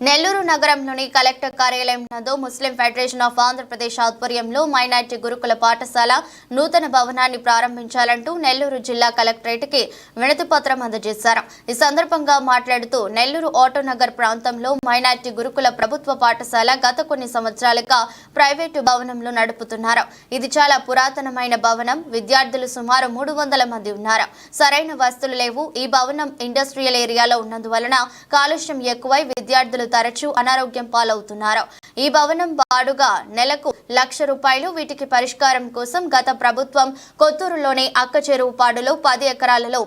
నెల్లూరు నగరంలోని కలెక్టర్ కార్యాలయం నందు ముస్లిం ఫెడరేషన్ ఆఫ్ ఆంధ్రప్రదేశ్ ఆధ్వర్యంలో మైనార్టీ గురుకుల పాఠశాల నూతన భవనాన్ని ప్రారంభించాలంటూ నెల్లూరు జిల్లా కలెక్టరేట్కి వినతిపత్రం అందజేశారు. ఈ సందర్భంగా మాట్లాడుతూ నెల్లూరు ఆటోనగర్ ప్రాంతంలో మైనార్టీ గురుకుల ప్రభుత్వ పాఠశాల గత కొన్ని సంవత్సరాలుగా ప్రైవేటు భవనంలో నడుపుతున్నారు. ఇది చాలా పురాతనమైన భవనం. విద్యార్థులు సుమారు మూడు వందల మంది ఉన్నారు. సరైన వస్తువులు లేవు. ఈ భవనం ఇండస్ట్రియల్ ఏరియాలో ఉన్నందువలన కాలుష్యం ఎక్కువై విద్యార్థులు తరచూ అనారోగ్యం పాలవుతున్నారు. ఈ భవనం బాడుగా నెలకు లక్ష రూపాయలు వీటికి పరిష్కారం కోసం గత ప్రభుత్వం కొత్తూరులోని అక్క చెరువుపాడులో పది ఎకరాలలో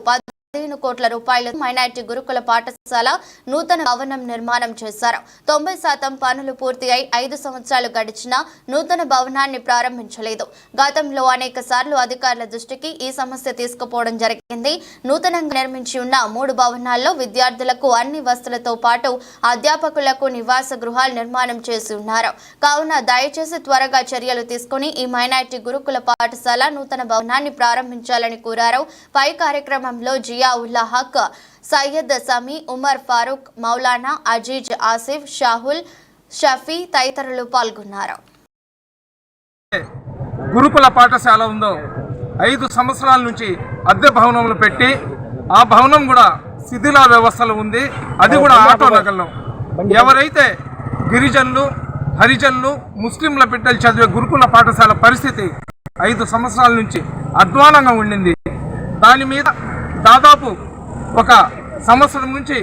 పదిహేను కోట్ల రూపాయలు మైనార్టీ గురుకుల పాఠశాల నూతన భవనం నిర్మాణం చేశారు. తొంభై శాతం పనులు పూర్తి అయి ఐదు సంవత్సరాలు గడిచినా నూతన భవనాన్ని ప్రారంభించలేదు. గతంలో అనేక సార్లు అధికారుల దృష్టికి ఈ సమస్య తీసుకుపోవడం జరిగింది. నూతనంగా నిర్మించి ఉన్న మూడు భవనాల్లో విద్యార్థులకు అన్ని వసతులతో పాటు అధ్యాపకులకు నివాస గృహాలు నిర్మాణం చేసి ఉన్నారు. కావున దయచేసి త్వరగా చర్యలు తీసుకుని ఈ మైనార్టీ గురుకుల పాఠశాల నూతన భవనాన్ని ప్రారంభించాలని కోరారు. పై కార్యక్రమంలో జీ ఉల్లా హక్ సయ్యద్ సమీ ఉమర్ ఫారూక్ మౌలానా అజీజ్ ఆసిఫ్ షాహుల్ షఫీ తదితరులు పాల్గొన్నారు. గురుకుల పాఠశాల ఉందో ఐదు సంవత్సరాల నుంచి అద్దె భవనంలో పెట్టి ఆ భవనం కూడా శిథిల వ్యవస్థలో ఉంది. అది కూడా ఆటో నగర్లో. ఎవరైతే గిరిజనులు హరిజనులు ముస్లింల బిడ్డలు చదివే గురుకుల పాఠశాల పరిస్థితి ఐదు సంవత్సరాల నుంచి అధ్వానంగా ఉండింది. దాని మీద దాదాపు ఒక సంవత్సరం నుంచి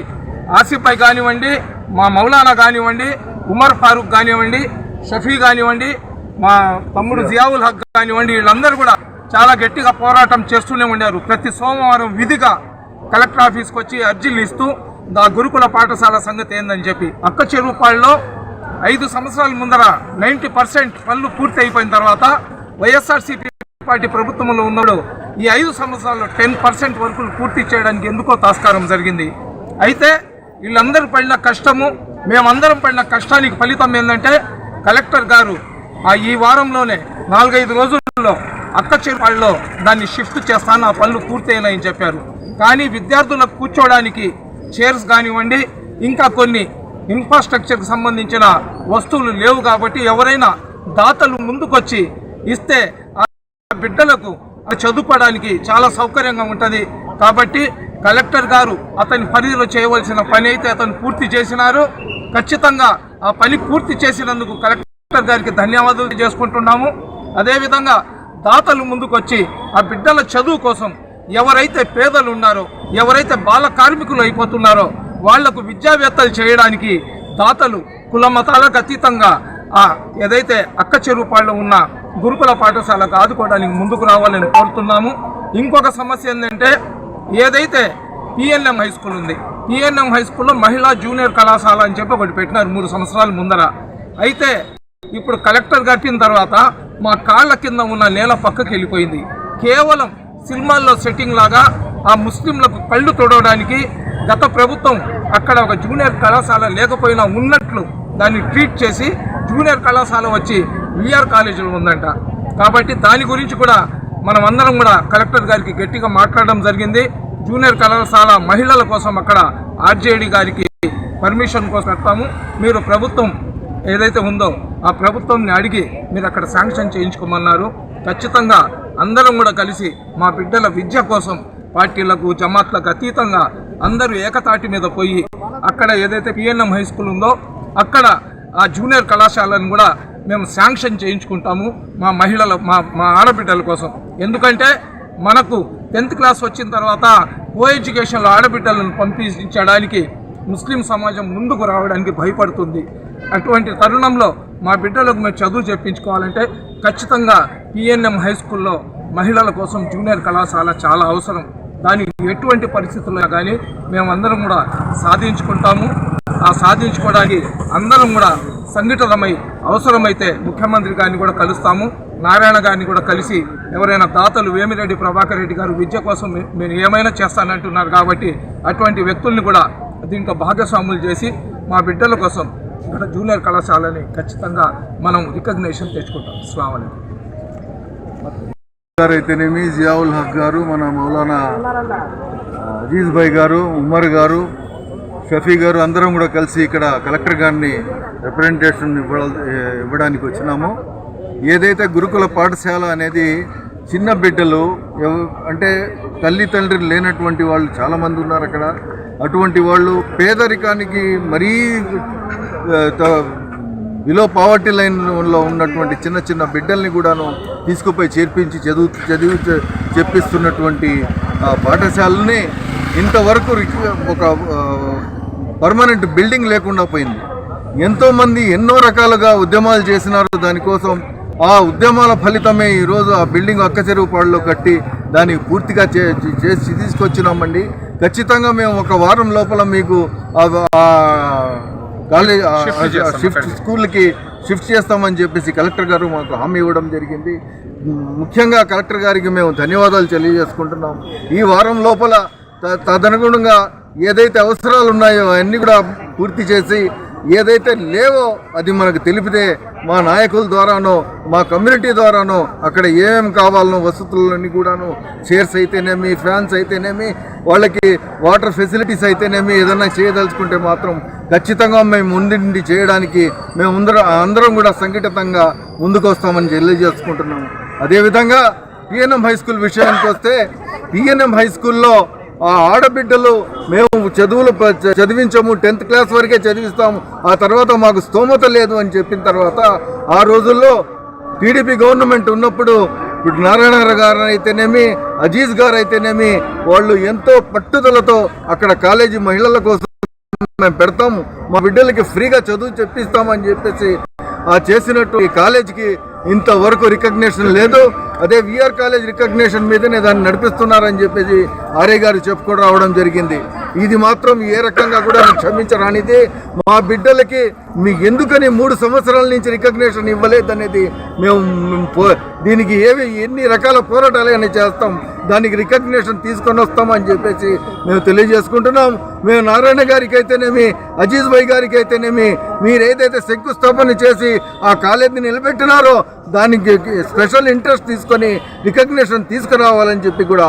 ఆసిఫ్పై కానివ్వండి మా మౌలానా కానివ్వండి ఉమర్ ఫారూక్ కానివ్వండి షఫీ కానివ్వండి మా తమ్ముడు జియావుల్ హక్ కానివ్వండి వీళ్ళందరూ కూడా చాలా గట్టిగా పోరాటం చేస్తూనే ఉండారు ప్రతి సోమవారం విధిగా కలెక్టర్ ఆఫీస్కి వచ్చి అర్జీలు ఇస్తూ దా గురుకుల పాఠశాల సంగతి ఏందని చెప్పి అక్క చెరువుపాడులో ఐదు సంవత్సరాల ముందర నైంటీ పర్సెంట్ పనులు పూర్తి అయిపోయిన తర్వాత వైఎస్ఆర్సీపీ పార్టీ ప్రభుత్వంలో ఉన్నాడు ఈ ఐదు సంవత్సరాల్లో టెన్ పర్సెంట్ వర్కులు పూర్తి చేయడానికి ఎందుకో తాస్కారం జరిగింది. అయితే వీళ్ళందరూ పడిన కష్టము మేమందరం పడిన కష్టానికి ఫలితం ఏంటంటే కలెక్టర్ గారు ఆ ఈ వారంలోనే నాలుగైదు రోజుల్లో అక్క చెరుపాళ్ళలో దాన్ని షిఫ్ట్ చేస్తాను ఆ పనులు పూర్తయినాయని చెప్పారు. కానీ విద్యార్థులకు కూర్చోవడానికి చైర్స్ కానివ్వండి ఇంకా కొన్ని ఇన్ఫ్రాస్ట్రక్చర్కి సంబంధించిన వస్తువులు లేవు కాబట్టి ఎవరైనా దాతలు ముందుకొచ్చి ఇస్తే ఆ బిడ్డలకు చదువుకోవడానికి చాలా సౌకర్యంగా ఉంటుంది. కాబట్టి కలెక్టర్ గారు అతని పరిధిలో చేయవలసిన పని అయితే అతను పూర్తి చేసినారు. ఖచ్చితంగా ఆ పని పూర్తి చేసినందుకు కలెక్టర్ గారికి ధన్యవాదాలు చేసుకుంటున్నాము అదేవిధంగా దాతలు ముందుకొచ్చి ఆ బిడ్డల చదువు కోసం ఎవరైతే పేదలు ఉన్నారో ఎవరైతే బాల కార్మికులు అయిపోతున్నారో వాళ్ళకు విద్యావేత్తలు చేయడానికి దాతలు కుల మతాలకు అతీతంగా ఆ ఏదైతే అక్క చెరువుపాళ్ళు ఉన్న గురుకుల పాఠశాలకు ఆదుకోవడానికి ముందుకు రావాలని కోరుతున్నాము. ఇంకొక సమస్య ఏంటంటే ఏదైతే పిఎన్ఎం హై స్కూల్ ఉంది పిఎన్ఎం హై స్కూల్లో మహిళా జూనియర్ కళాశాల అని చెప్పి ఒకటి పెట్టినారు మూడు సంవత్సరాల ముందర. అయితే ఇప్పుడు కలెక్టర్ కట్టిన తర్వాత మా కాళ్ళ కింద ఉన్న నేల పక్కకి వెళ్ళిపోయింది. కేవలం సినిమాల్లో సెట్టింగ్ లాగా ఆ ముస్లింలకు కళ్ళు తొడవడానికి గత ప్రభుత్వం అక్కడ ఒక జూనియర్ కళాశాల లేకపోయినా ఉన్నట్లు దాన్ని ట్రీట్ చేసి జూనియర్ కళాశాల వచ్చి విఆర్ కాలేజీలో ఉందంట. కాబట్టి దాని గురించి కూడా మనం అందరం కూడా కలెక్టర్ గారికి గట్టిగా మాట్లాడడం జరిగింది. జూనియర్ కళాశాల మహిళల కోసం అక్కడ ఆర్జేడి గారికి పర్మిషన్ కోసం పెడతాము. మీరు ప్రభుత్వం ఏదైతే ఉందో ఆ ప్రభుత్వంని అడిగి మీరు అక్కడ శాంక్షన్ చేయించుకోమన్నారు. ఖచ్చితంగా అందరం కూడా కలిసి మా బిడ్డల విద్య కోసం పార్టీలకు జమాత్లకు అతీతంగా అందరూ ఏకతాటి మీద పోయి అక్కడ ఏదైతే పిఎన్ఎం హై స్కూల్ ఉందో అక్కడ ఆ జూనియర్ కళాశాలను కూడా మేము శాంక్షన్ చేయించుకుంటాము మా మహిళల మా మా ఆడబిడ్డల కోసం. ఎందుకంటే మనకు టెన్త్ క్లాస్ వచ్చిన తర్వాత కో ఎడ్యుకేషన్లో ఆడబిడ్డలను పంపించడానికి ముస్లిం సమాజం ముందుకు రావడానికి భయపడుతుంది. అటువంటి తరుణంలో మా బిడ్డలకు మేము చదువు చెప్పించుకోవాలంటే ఖచ్చితంగా పిఎన్ఎం హై స్కూల్లో మహిళల కోసం జూనియర్ కళాశాల చాలా అవసరం. దానికి ఎటువంటి పరిస్థితుల్లో కానీ మేమందరం కూడా సాధించుకుంటాము. ఆ సాధించుకోవడానికి అందరం కూడా సంఘటితమై అవసరమైతే ముఖ్యమంత్రి గారిని కూడా కలుస్తాము. నారాయణ గారిని కూడా కలిసి ఎవరైనా దాతలు వేమిరెడ్డి ప్రభాకర్ రెడ్డి గారు విద్య కోసం నేను ఏమైనా చేస్తానంటున్నారు కాబట్టి అటువంటి వ్యక్తుల్ని కూడా దీంట్లో భాగస్వాములు చేసి మా బిడ్డల కోసం ఇక్కడ జూనియర్ కళాశాలని ఖచ్చితంగా మనం రికగ్నేషన్ తెచ్చుకుంటాం. స్వామి గారు అయితేనేమి జియావుల్ హక్ గారు మన మౌలానా అజీజ్ భాయ్ గారు ఉమర్ గారు షఫీ గారు అందరం కూడా కలిసి ఇక్కడ కలెక్టర్ గారిని రిప్రజెంటేషన్ ఇవ్వ ఇవ్వడానికి వచ్చినాము. ఏదైతే గురుకుల పాఠశాల అనేది చిన్న బిడ్డలు అంటే తల్లి తండ్రి లేనటువంటి వాళ్ళు చాలామంది ఉన్నారు అక్కడ. అటువంటి వాళ్ళు పేదరికానికి మరీ ఆ, బిలో పావర్టీ లైన్లో ఉన్నటువంటి చిన్న చిన్న బిడ్డల్ని కూడాను తీసుకుపోయి చేర్పించి చదువు చదివి చెప్పిస్తున్నటువంటి ఆ పాఠశాలని ఇంతవరకు ఒక పర్మనెంట్ బిల్డింగ్ లేకుండా పోయింది. ఎంతోమంది ఎన్నో రకాలుగా ఉద్యమాలు చేసినారు. దానికోసం ఆ ఉద్యమాల ఫలితమే ఈరోజు ఆ బిల్డింగ్ అక్క చెరువు పాడులో కట్టి దాన్ని పూర్తిగా చే- చేసి తీసుకొచ్చినామండి. ఖచ్చితంగా మేము ఒక వారం లోపల మీకు కాలేజ్ షిఫ్ట్. స్కూల్కి షిఫ్ట్ చేస్తామని చెప్పేసి కలెక్టర్ గారు మాకు హామీ ఇవ్వడం జరిగింది. ముఖ్యంగా కలెక్టర్ గారికి మేము ధన్యవాదాలు తెలియజేసుకుంటున్నాం. ఈ వారం లోపల తదనుగుణంగా ఏదైతే అవసరాలు ఉన్నాయో అవన్నీ కూడా పూర్తి చేసి ఏదైతే లేవో అది మనకు తెలిపితే మా నాయకుల ద్వారానో మా కమ్యూనిటీ ద్వారానో అక్కడ ఏమేమి కావాలనో వసతులన్నీ కూడాను చైర్స్ అయితేనేమి ఫ్యాన్స్ అయితేనేమి వాళ్ళకి వాటర్ ఫెసిలిటీస్ అయితేనేమి ఏదైనా చేయదలుచుకుంటే మాత్రం ఖచ్చితంగా మేము ముందుండి చేయడానికి మేము అందరం అందరం కూడా సంఘటితంగా ముందుకు వస్తామని తెలియజేసుకుంటున్నాము. అదేవిధంగా పిఎన్ఎం హై స్కూల్ విషయానికి వస్తే పిఎన్ఎం హై స్కూల్లో ఆ ఆడబిడ్డలు మేము చదువులు చదివించము టెన్త్ క్లాస్ వరకే చదివిస్తాము. ఆ తర్వాత మాకు స్తోమత లేదు అని చెప్పిన తర్వాత ఆ రోజుల్లో టీడీపీ గవర్నమెంట్ ఉన్నప్పుడు ఇప్పుడు నారాయణ గారు అయితేనేమి అజీజ్ గారు అయితేనేమి వాళ్ళు ఎంతో పట్టుదలతో అక్కడ కాలేజీ మహిళల కోసం మేము పెడతాము. మా బిడ్డలకి ఫ్రీగా చదువు చెప్పిస్తామని చెప్పేసి ఆ చేసినట్టు ఈ కాలేజీకి ఇంతవరకు రికగ్నేషన్ లేదు. అదే విఆర్ కాలేజ్ రికగ్నేషన్ మీదనే దాన్ని నడిపిస్తున్నారని చెప్పేసి ఆర్య గారు చెప్పుకోవడం రావడం జరిగింది. ఇది మాత్రం ఏ రకంగా కూడా క్షమించరానిది. మా బిడ్డలకి మీ ఎందుకని మూడు సంవత్సరాల నుంచి రికగ్నేషన్ ఇవ్వలేదనేది మేము పో- దీనికి ఏవి ఎన్ని రకాల పోరాటాలైనా చేస్తాం. దానికి రికగ్నేషన్ తీసుకొని వస్తామని చెప్పేసి మేము తెలియజేసుకుంటున్నాం. మేము నారాయణ గారికి అయితేనేమి అజీజ్ భాయ్ గారికి అయితేనేమి మీరు ఏదైతే శంకుస్థాపన చేసి ఆ కాలేజీని నిలబెట్టినారో దానికి స్పెషల్ ఇంట్రెస్ట్ తీసుకొని రికగ్నేషన్ తీసుకురావాలని చెప్పి కూడా